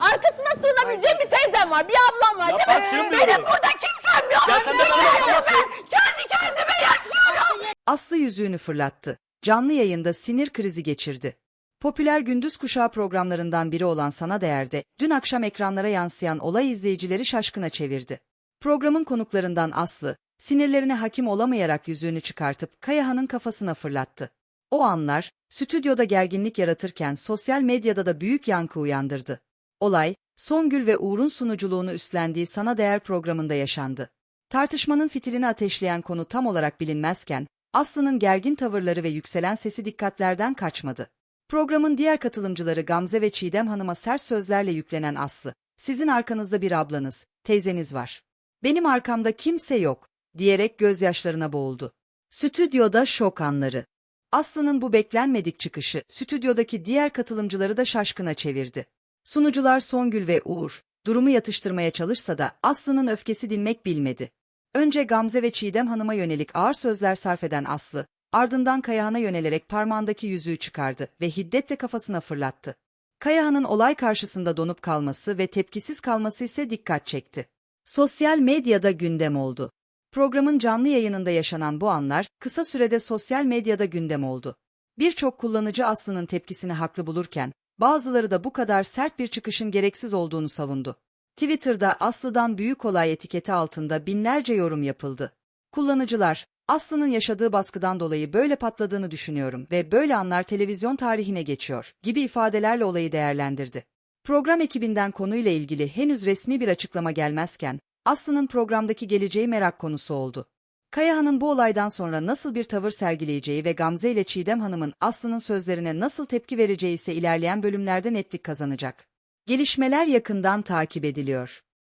Arkasına sığınabileceğim bir teyzem var, bir ablam var Ya değil mi? Benim burada kimsem yok. Ya sen de bana kendime- Kendi kendime yaşıyorum. Aslı yüzüğünü fırlattı. Canlı yayında sinir krizi geçirdi. Popüler gündüz kuşağı programlarından biri olan Sana Değer'de dün akşam ekranlara yansıyan olay izleyicileri şaşkına çevirdi. Programın konuklarından Aslı, sinirlerine hakim olamayarak yüzüğünü çıkartıp Kayahan'ın kafasına fırlattı. O anlar, stüdyoda gerginlik yaratırken sosyal medyada da büyük yankı uyandırdı. Olay, Songül ve Uğur'un sunuculuğunu üstlendiği Sana Değer programında yaşandı. Tartışmanın fitilini ateşleyen konu tam olarak bilinmezken, Aslı'nın gergin tavırları ve yükselen sesi dikkatlerden kaçmadı. Programın diğer katılımcıları Gamze ve Çiğdem Hanım'a sert sözlerle yüklenen Aslı, sizin arkanızda bir ablanız, teyzeniz var. Benim arkamda kimse yok, diyerek gözyaşlarına boğuldu. Stüdyoda şok anları. Aslı'nın bu beklenmedik çıkışı, stüdyodaki diğer katılımcıları da şaşkına çevirdi. Sunucular Songül ve Uğur, durumu yatıştırmaya çalışsa da Aslı'nın öfkesi dinmek bilmedi. Önce Gamze ve Çiğdem Hanım'a yönelik ağır sözler sarf eden Aslı, ardından Kayahan'a yönelerek parmağındaki yüzüğü çıkardı ve hiddetle kafasına fırlattı. Kayahan'ın olay karşısında donup kalması ve tepkisiz kalması ise dikkat çekti. Sosyal medyada gündem oldu. Programın canlı yayınında yaşanan bu anlar kısa sürede sosyal medyada gündem oldu. Birçok kullanıcı Aslı'nın tepkisini haklı bulurken, bazıları da bu kadar sert bir çıkışın gereksiz olduğunu savundu. Twitter'da Aslı'dan büyük olay etiketi altında binlerce yorum yapıldı. Kullanıcılar, Aslı'nın yaşadığı baskıdan dolayı böyle patladığını düşünüyorum ve böyle anlar televizyon tarihine geçiyor gibi ifadelerle olayı değerlendirdi. Program ekibinden konuyla ilgili henüz resmi bir açıklama gelmezken, Aslı'nın programdaki geleceği merak konusu oldu. Kayahan'ın bu olaydan sonra nasıl bir tavır sergileyeceği ve Gamze ile Çiğdem Hanım'ın Aslı'nın sözlerine nasıl tepki vereceği ise ilerleyen bölümlerde netlik kazanacak. Gelişmeler yakından takip ediliyor.